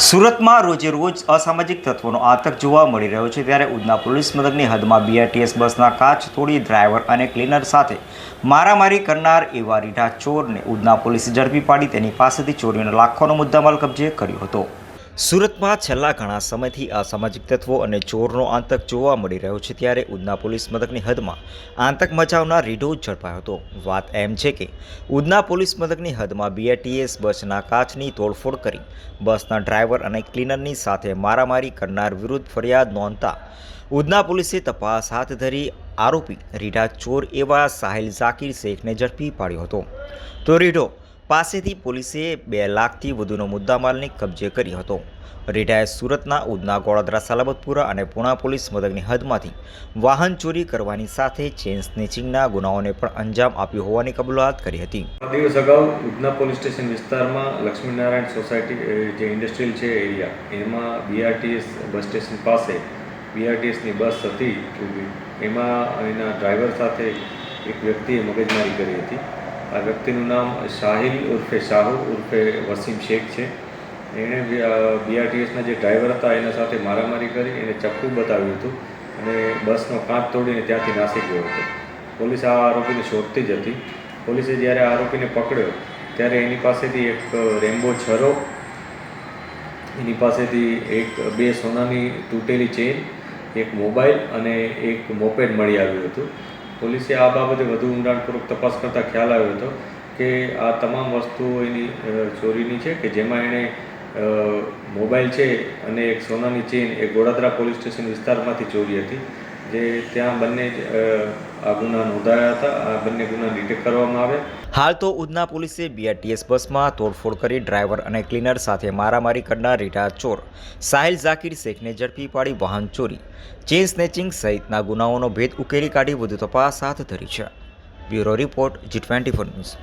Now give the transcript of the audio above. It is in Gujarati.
સુરતમાં રોજે રોજ અસામાજિક તત્વોનો આતંક જોવા મળી રહ્યો છે ત્યારે ઉધના પોલીસ મથકની હદમાં બીઆરટીએસ બસના કાચ તોડી ડ્રાઈવર અને ક્લીનર સાથે મારામારી કરનાર એવા રીઢા ચોરને ઉધના પોલીસે ઝડપી પાડી તેની પાસેથી ચોરીનો લાખોનો મુદ્દામાલ કબજે કર્યો હતો. સુરતમાં છેલ્લા ઘણા સમયથી અસામાજિક તત્વો અને ચોરનો આતંક જોવા મળી રહ્યો છે ત્યારે ઉધના પોલીસ મથકની હદમાં આતંક મચાવનાર રીઢો ઝડપાયો હતો. વાત એમ છે કે ઉધના પોલીસ મથકની હદમાં બીઆરટીએસ બસના કાચની તોડફોડ કરી બસના ડ્રાઈવર અને ક્લીનરની સાથે મારામારી કરનાર વિરુદ્ધ ફરિયાદ નોંધતા ઉધના પોલીસે તપાસ હાથ ધરી આરોપી રીઢા ચોર એવા સાહિલ ઝાકીર શેખને ઝડપી પાડ્યો હતો. તો રીઢો પાસેથી પોલીસે બે લાખથી વધુનો મુદ્દામાલને કબજે કર્યો હતો. રીઢાએ સુરતના ઉધના ગોળાદરા, સલાબતપુરા અને પુણા પોલીસ મથકની હદમાંથી વાહન ચોરી કરવાની સાથે ચેન સ્નેચિંગના ગુનાઓને પણ અંજામ આપ્યો હોવાની કબૂલાત કરી હતી. દિવસ અગાઉ ઉધના પોલીસ સ્ટેશન વિસ્તારમાં લક્ષ્મીનારાયણ સોસાયટી જે ઇન્ડસ્ટ્રીયલ છે એરિયા, એમાં બીઆરટીએસ બસ સ્ટેશન પાસે બીઆરટીએસની બસ હતી. એમાં એના ડ્રાઈવર સાથે એક વ્યક્તિએ મગજમારી કરી હતી. આ વ્યક્તિનું નામ શાહિલ ઉર્ફે શાહુ ઉર્ફે વસીમ શેખ છે. એણે બીઆરટીએસના જે ડ્રાઈવર હતા, એના સાથે મારામારી કરી, એને ચપ્પુ બતાવ્યું હતું અને બસનો કાચ તોડીને ત્યાંથી નાસી ગયો હતો. પોલીસ આ આરોપીને શોધતી જ હતી. પોલીસે જ્યારે આરોપીને પકડ્યો, ત્યારે એની પાસેથી એક રેમ્બો છરો, એની પાસેથી એક બે સોનાની તૂટેલી ચેન, એક મોબાઈલ અને એક મોપેડ મળી આવ્યું હતું. પોલીસે આ બાબતે વધુ ઊંડાણપૂર્વક તપાસ કરતાં ખ્યાલ આવ્યો હતો કે આ તમામ વસ્તુઓ એની ચોરીની છે કે જેમાં એણે મોબાઈલ છે અને એક સોનાની ચેન એ ગોડાદરા પોલીસ સ્ટેશન વિસ્તારમાંથી ચોરી હતી. જે ત્યાં બંને આ ગુના નોંધાયા હતા, આ બંને ગુના ડિટેક્ટ કરવામાં આવ્યા. હાલ તો ઉધના પોલીસે બીઆરટીએસ બસમાં તોડફોડ કરી ડ્રાઈવર અને ક્લીનર સાથે મારામારી કરનાર રીટા ચોર સાહિલ ઝાકીર શેખને ઝડપી પાડી વાહન ચોરી. ચેન સ્નેચિંગ સહિતના ગુનાઓનો ભેદ ઉકેલી કાઢી વધુ તપાસ હાથ ધરી છે. Bureau report G twenty four news.